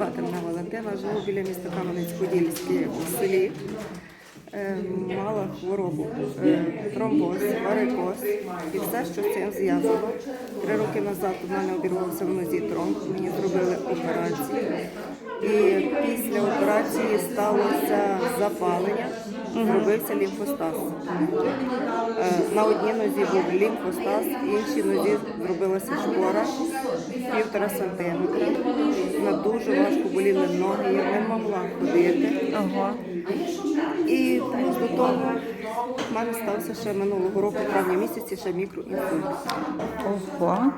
Звати мене Валентина, живу біля міста Кам'янець-Подільський у селі. Е, Мала хворобу, е, тромбоз, варикоз і все, що з цим зв'язано. Три роки назад у мене обірвався в нозі тромб, мені зробили операцію. І після операції сталося запалення, зробився лімфостаз. Е, На одній нозі був лімфостаз, іншій нозі зробилася шпора півтора сантиметра. На дуже важко боліли ноги, я не могла ходити. Ого. І плюс до того в мене стався ще минулого року, в травні місяці, ще мікроінсульт. Ого.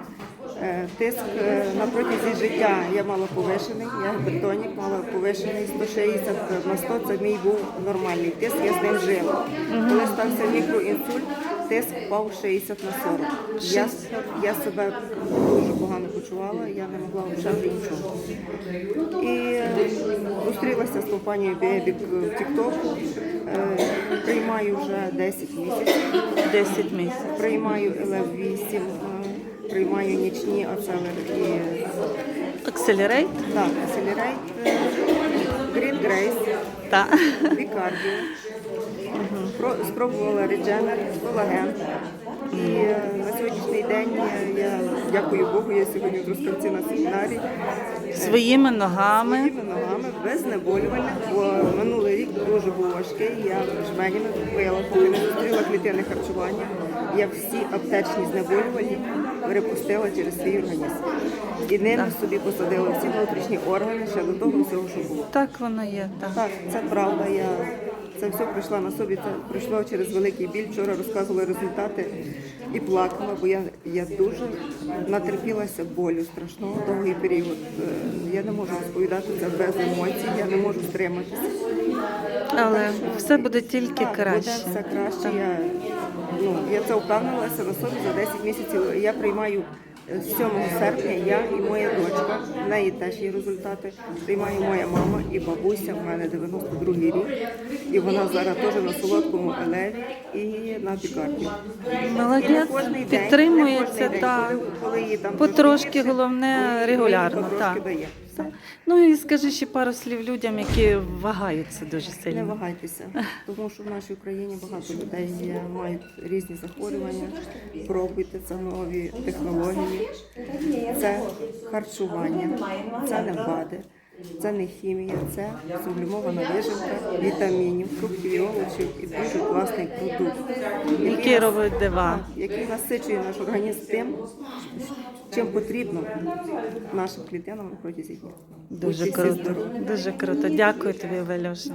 Е, Тиск е, на протязі життя я мала повишений, я гіпертонік мала повишений 160 на 100, це мій був нормальний тиск, я з ним жила. Коли стався мікроінсульт, тиск впав 60 на 40. Я, я себе дуже погано почувала, я не могла взагалі нічого. І е, зустрілася з компанією Бебік в Тіктоку, Е, приймаю вже 10 місяців. 10 місяців. Приймаю ЛФ 8, приймаю нічні ацелер і Акселерейт? так, Accelerate, е, Так. Бікардіо. Про- Спробувала Regener, колаген. І е, на сьогоднішній день е, я дякую Богу, я сьогодні в Трускавці на семінарі. Своїми ногами. Своїми ногами без знеболювання, бо минулий рік дуже був важкий. Я жменями пила, поки не зустріла клітинне харчування. Я всі аптечні знеболювальні перепустила через свій організм. І ними собі посадила всі внутрішні органи ще до того всього, що було. Так воно є. Так. Так, це правда. Я це все пройшла на собі. Це пройшло через великий біль. Вчора розказувала результати і плакала, бо я, я дуже натерпілася болю страшного довгий період. Е, Я не можу розповідати це без емоцій, я не можу стриматися. Але все буде тільки Так, Буде краще. все краще. Я, ну, я це впевнилася на собі за 10 місяців. Я приймаю е, 7 серпня, я і моя дочка. В неї теж є результати. Приймає моя мама і бабуся. В мене 92-й рік. І вона зараз теж на солодкому елеві і на пікарді. Молодець, підтримується, так. Коли, коли її там Потрошки, головне, регулярно, потрошки так. дає. Все. Ну і скажи ще пару слів людям, які вагаються дуже Не сильно. вагайтеся, тому що в нашій Україні багато людей є, мають різні захворювання. Пробуйте це нові технології, це харчування, це не БАДи, це не хімія, це сублімована вижимка вітамінів, фруктів і овочів і дуже класний продукт, який робить дива. який насичує наш організм тим, чим потрібно нашим клітинам на протязі дня. Дуже круто. Дуже круто. Дякую тобі, Валюша.